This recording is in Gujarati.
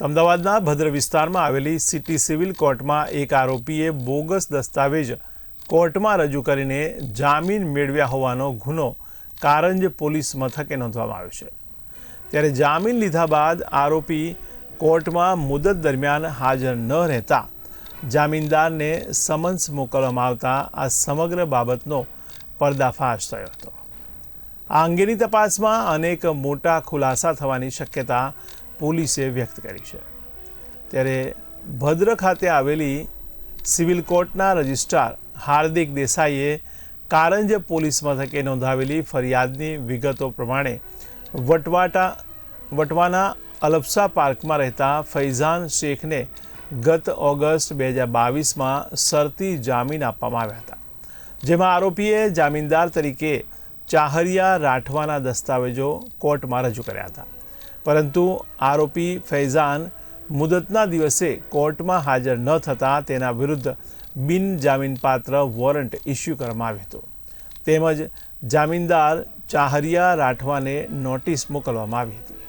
અમદાવાદના ભદ્ર વિસ્તારમાં આવેલી સિટી સિવિલ કોર્ટમાં એક આરોપીએ બોગસ દસ્તાવેજ કોર્ટમાં રજૂ કરીને જામીન મેળવ્યા હોવાનો ગુનો કારંજ પોલીસ મથકે નોંધવામાં આવ્યો છે. ત્યારે જામીન લીધા બાદ આરોપી કોર્ટમાં મુદત દરમિયાન હાજર ન રહેતા જામીનદારને સમન્સ મોકલવામાં આવતા આ સમગ્ર બાબતનો પર્દાફાશ થયો હતો. આ અંગેની તપાસમાં અનેક મોટા ખુલાસા થવાની શક્યતા પોલીસે વ્યક્ત કરી છે. ત્યારે ભદ્ર ખાતે આવેલી સિવિલ કોર્ટના રજિસ્ટ્રાર હાર્દિક દેસાઈએ કારંજ પોલીસ મથકે નોંધાવેલી ફરિયાદની વિગતો પ્રમાણે વટવાટા, વટવાના અલપસા પાર્કમાં રહેતા ફૈઝાન શેખને ગત ઓગસ્ટ બે હજાર બાવીસમાં શરતી જામીન આપવામાં આવ્યા હતા. જેમાં આરોપીએ જામીનદાર તરીકે ચાહરિયા રાઠવાના દસ્તાવેજો કોર્ટમાં રજૂ કર્યા હતા. પરંતુ આરોપી ફૈઝાન મુદતના દિવસે કોર્ટમાં હાજર ન થતાં તેના વિરુદ્ધ બિનજામીનપાત્ર વોરંટ ઇસ્યુ કરવામાં આવ્યું હતું. તેમજ જામીનદાર ચાહરિયા રાઠવાને નોટિસ મોકલવામાં આવી હતી.